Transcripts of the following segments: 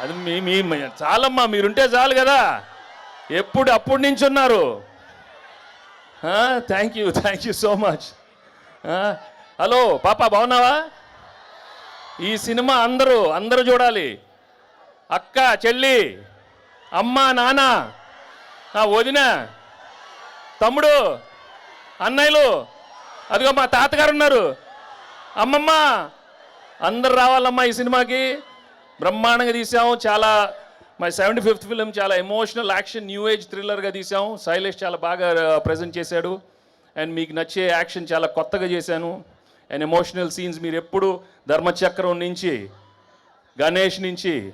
అది మీ మీ చాలమ్మా మీరుంటే చాలు కదా. ఎప్పుడు అప్పటి నుంచి ఉన్నారు thank you thank you so much hello పాప బాగున్నావా? ఈ సినిమా అందరూ అందరూ చూడాలి. అక్క చెల్లి అమ్మ నాన్న నా వదిన తమ్ముడు అన్నయ్యలు అదిగో మా తాతగారు ఉన్నారు. అమ్మమ్మ అందరు రావాలమ్మా ఈ సినిమాకి. బ్రహ్మాండంగా తీసాము చాలా మై సెవెంటీ ఫిఫ్త్ ఫిలిం చాలా ఎమోషనల్ యాక్షన్ న్యూ ఏజ్ థ్రిల్లర్గా తీసాము శైలేష్ చాలా బాగా ప్రజెంట్ చేశాడు. అండ్ మీకు నచ్చే యాక్షన్ చాలా కొత్తగా చేశాను. అండ్ ఎమోషనల్ సీన్స్ మీరు ఎప్పుడు ధర్మచక్రం నుంచి గణేష్ నుంచి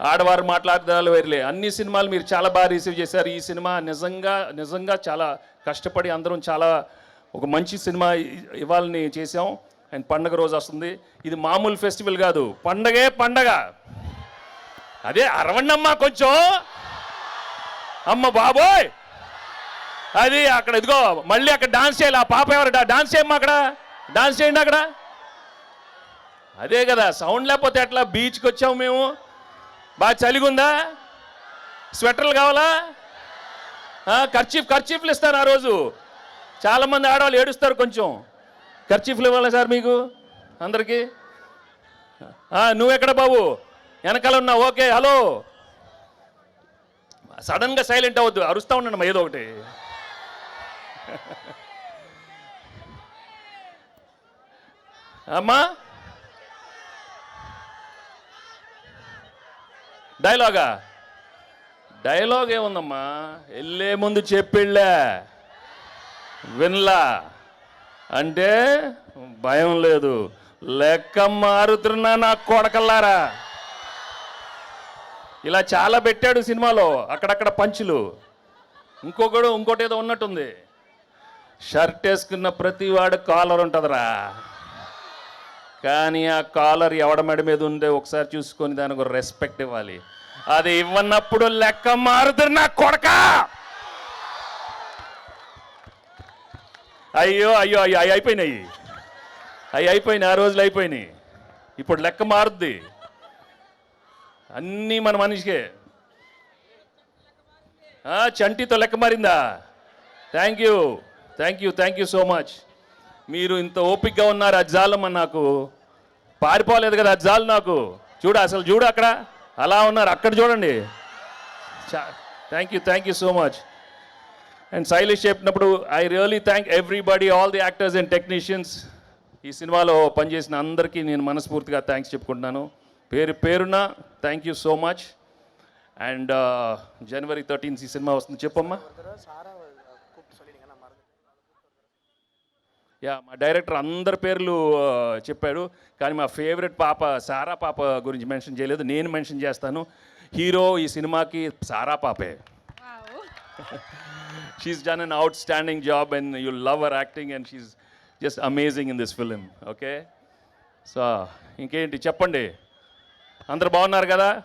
ఆడవారు మాట్లాడదాలు వేరులే. అన్ని సినిమాలు మీరు చాలా బాగా రిసీవ్ చేశారు. ఈ సినిమా నిజంగా నిజంగా చాలా కష్టపడి అందరం చాలా ఒక మంచి సినిమా ఇవ్వాలని చేసాం అండ్ పండగ రోజు వస్తుంది. ఇది మామూలు ఫెస్టివల్ కాదు. పండగే పండగ. అదే అరవండమ్మా కొంచెం. అమ్మ బాబోయ్! అది అక్కడ ఇదిగో మళ్ళీ అక్కడ డాన్స్ చేయాలి. ఆ పాప ఎవరు డాన్స్ చేయమ్మా అక్కడ. డాన్స్ చేయండి అక్కడ. అదే కదా సౌండ్ లేకపోతే ఎట్లా? బీచ్కి వచ్చాము మేము. బాగా చలిగుందా? స్వెటర్లు కావాలా? ఖర్చీఫ్ ఖర్చీఫ్లు ఇస్తారు ఆ రోజు. చాలామంది ఆడవాళ్ళు ఏడుస్తారు కొంచెం. ఖర్చీఫ్లు ఇవ్వాలా సార్ మీకు? అందరికీ? నువ్వెక్కడ బాబు? వెనకాల ఉన్నా ఓకే హలో. సడన్గా సైలెంట్ అవ్వద్దు అరుస్తూ ఉండండి ఏదో ఒకటి. అమ్మా. డైలాగా? డైలాగ్ ఏముందమ్మా? వెళ్ళే ముందు చెప్పిళ్ళే. వినలా. అంటే భయం లేదు. లెక్క మారుతున్నా నా కొడకల్లారా? ఇలా చాలా పెట్టాడు సినిమాలో అక్కడక్కడ పంచులు. ఇంకొకడు ఇంకోటి ఏదో ఉన్నట్టుంది. షర్ట్ వేసుకున్న ప్రతి వాడు కాలర్ ఉంటుందిరా. కానీ ఆ కాలర్ ఎవడ మెడ మీద ఉందే ఒకసారి చూసుకొని దానికి రెస్పెక్ట్ ఇవ్వాలి. అది ఇవ్వనప్పుడు లెక్క మారుతున్నా కొడకా! అయ్యో అయ్యో అయ్యో అవి అయిపోయినాయి. అవి అయిపోయినాయి ఆ రోజులు అయిపోయినాయి. ఇప్పుడు లెక్క మారుద్ది. అన్నీ మన మనిషికే. చంటితో లెక్క మారిందా? Thank you thank you thank you so much మీరు ఇంత ఓపిక్గా ఉన్నారు అది జాలమ్మ నాకు. పారిపోలేదు కదా అది నాకు. చూడు అసలు చూడు అక్కడ. అలా ఉన్నారు అక్కడ చూడండి. Thank you thank you so much and Shailesh చెప్పినప్పుడు I really thank everybody all the actors and technicians ఈ సినిమాలో పనిచేసిన అందరికీ నేను మనస్ఫూర్తిగా థ్యాంక్స్ చెప్పుకుంటున్నాను. పేరు పేరున thank you so much and January thirteenth ఈ సినిమా వస్తుంది. చెప్పమ్మా. యా మా డైరెక్టర్ అందరి పేర్లు ఆ, చెప్పాడు. కానీ మా ఫేవరెట్ పాప సారా పాప గురించి మెన్షన్ చేయలేదు. నేను మెన్షన్ చేస్తాను. హీరో ఈ సినిమాకి సారా పాపే. She's done an outstanding job and you love our acting and she's just amazing in this film okay so ఇంకేంటి చెప్పండి? అందరు బాగున్నారు కదా?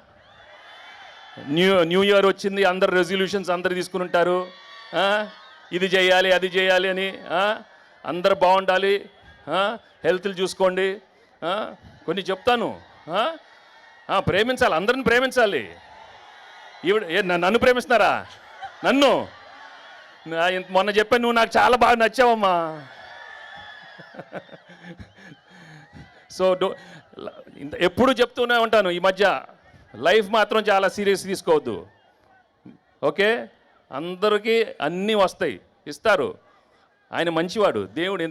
న్యూ న్యూ ఇయర్ వచ్చింది అందరు రెజల్యూషన్స్ అందరు తీసుకుని ఉంటారు. ఇది చేయాలి అది చేయాలి అని అందరు బాగుండాలి హెల్త్లు చూసుకోండి కొన్ని చెప్తాను ప్రేమించాలి అందరిని ప్రేమించాలి. ఈవిడ ఏ నన్ను- నన్ను ప్రేమిస్తున్నారా? నన్ను? మొన్న చెప్పాను నువ్వు నాకు చాలా బాగా నచ్చావమ్మా. సో డో ఇంత- ఎప్పుడు చెప్తూనే ఉంటాను ఈ మధ్య. లైఫ్ మాత్రం చాలా సీరియస్ తీసుకోవద్దు. ఓకే? అందరికీ అన్నీ వస్తాయి. ఇస్తారు. ఆయన మంచివాడు. దేవుడు ఎంత